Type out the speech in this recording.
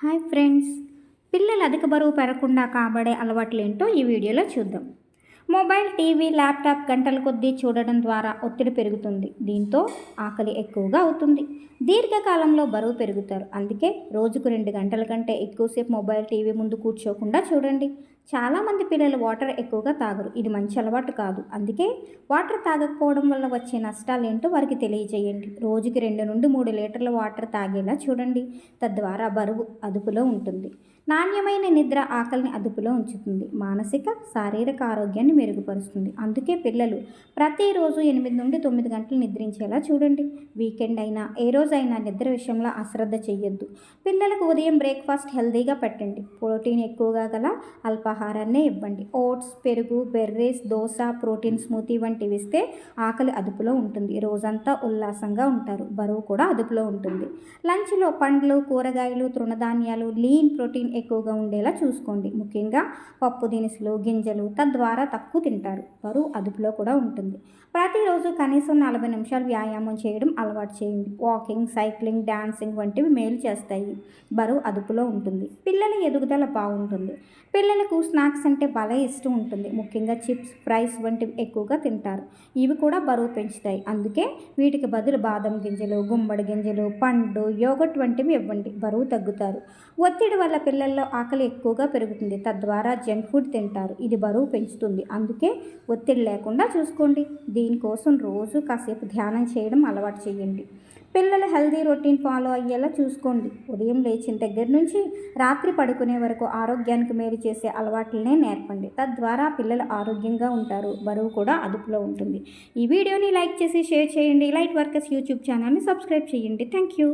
Hi friends. పిల్లలు అధిక బరువు పెరగకుండా కాబడే అలవాట్లు ఏంటో ఈ వీడియోలో చూద్దాం. మొబైల్ టీవీ ల్యాప్టాప్ గంటల కొద్దీ చూడడం ద్వారా ఒత్తిడి పెరుగుతుంది. దీంతో ఆకలి ఎక్కువగా అవుతుంది. దీర్ఘకాలంలో బరువు పెరుగుతారు. అందుకే రోజుకు రెండు గంటల కంటే ఎక్కువసేపు మొబైల్ టీవీ ముందు కూర్చోకుండా చూడండి. చాలామంది పిల్లలు వాటర్ ఎక్కువగా తాగరు. ఇది మంచి అలవాటు కాదు. అందుకే వాటర్ తాగకపోవడం వల్ల వచ్చే నష్టాలు ఏంటో వారికి తెలియజేయండి. రోజుకి రెండు నుండి మూడు లీటర్ల వాటర్ తాగేలా చూడండి. తద్వారా బరువు అదుపులో ఉంటుంది. నాణ్యమైన నిద్ర ఆకలిని అదుపులో ఉంచుతుంది. మానసిక శారీరక ఆరోగ్యాన్ని మెరుగుపరుస్తుంది. అందుకే పిల్లలు ప్రతిరోజు ఎనిమిది నుండి తొమ్మిది గంటలు నిద్రించేలా చూడండి. వీకెండ్ అయినా ఏ రోజైనా నిద్ర విషయంలో అశ్రద్ధ చేయొద్దు పిల్లలకు ఉదయం బ్రేక్ఫాస్ట్ హెల్తీగా పెట్టండి. ప్రోటీన్ ఎక్కువగా గల ఆహారాన్నే ఇవ్వండి. ఓట్స్ పెరుగు బెర్రీస్ దోశ ప్రోటీన్ స్మూతీ వంటివి ఇస్తే ఆకలి అదుపులో ఉంటుంది. రోజంతా ఉల్లాసంగా ఉంటారు. బరువు కూడా అదుపులో ఉంటుంది. లంచ్లో పండ్లు కూరగాయలు తృణధాన్యాలు లీన్ ప్రోటీన్ ఎక్కువగా ఉండేలా చూసుకోండి. ముఖ్యంగా పప్పు దినుసులు గింజలు తద్వారా తక్కువ తింటారు. బరువు అదుపులో కూడా ఉంటుంది. ప్రతిరోజు కనీసం నలభై నిమిషాలు వ్యాయామం చేయడం అలవాటు చేయండి. వాకింగ్ సైక్లింగ్ డాన్సింగ్ వంటివి మేలు చేస్తాయి. బరువు అదుపులో ఉంటుంది. పిల్లల ఎదుగుదల బాగుంటుంది. పిల్లలకు స్నాక్స్ అంటే భలే ఇష్టం ఉంటుంది. ముఖ్యంగా చిప్స్ ఫ్రైస్ వంటివి ఎక్కువగా తింటారు. ఇవి కూడా బరువు పెంచుతాయి. అందుకే వీటికి బదులు బాదం గింజలు గుమ్మడి గింజలు పండు యోగట్ వంటివి ఇవ్వండి. బరువు తగ్గుతారు. ఒత్తిడి వల్ల పిల్లల్లో ఆకలి ఎక్కువగా పెరుగుతుంది. తద్వారా జంక్ ఫుడ్ తింటారు. ఇది బరువు పెంచుతుంది. అందుకే ఒత్తిడి లేకుండా చూసుకోండి. దీనికోసం రోజు కాసేపు ధ్యానం చేయడం అలవాటు చేయండి. పిల్లలు హెల్దీ రొటీన్ ఫాలో అయ్యేలా చూసుకోండి. ఉదయం లేచిన దగ్గర నుంచి రాత్రి పడుకునే వరకు ఆరోగ్యానికి మేలు చేసే అలవాట్లనే నేర్పండి. తద్వారా పిల్లలు ఆరోగ్యంగా ఉంటారు. బరువు కూడా అదుపులో ఉంటుంది. ఈ వీడియోని లైక్ చేసి షేర్ చేయండి. లైట్ వర్కర్స్ యూట్యూబ్ ఛానల్ని సబ్స్క్రైబ్ చేయండి. Thank you.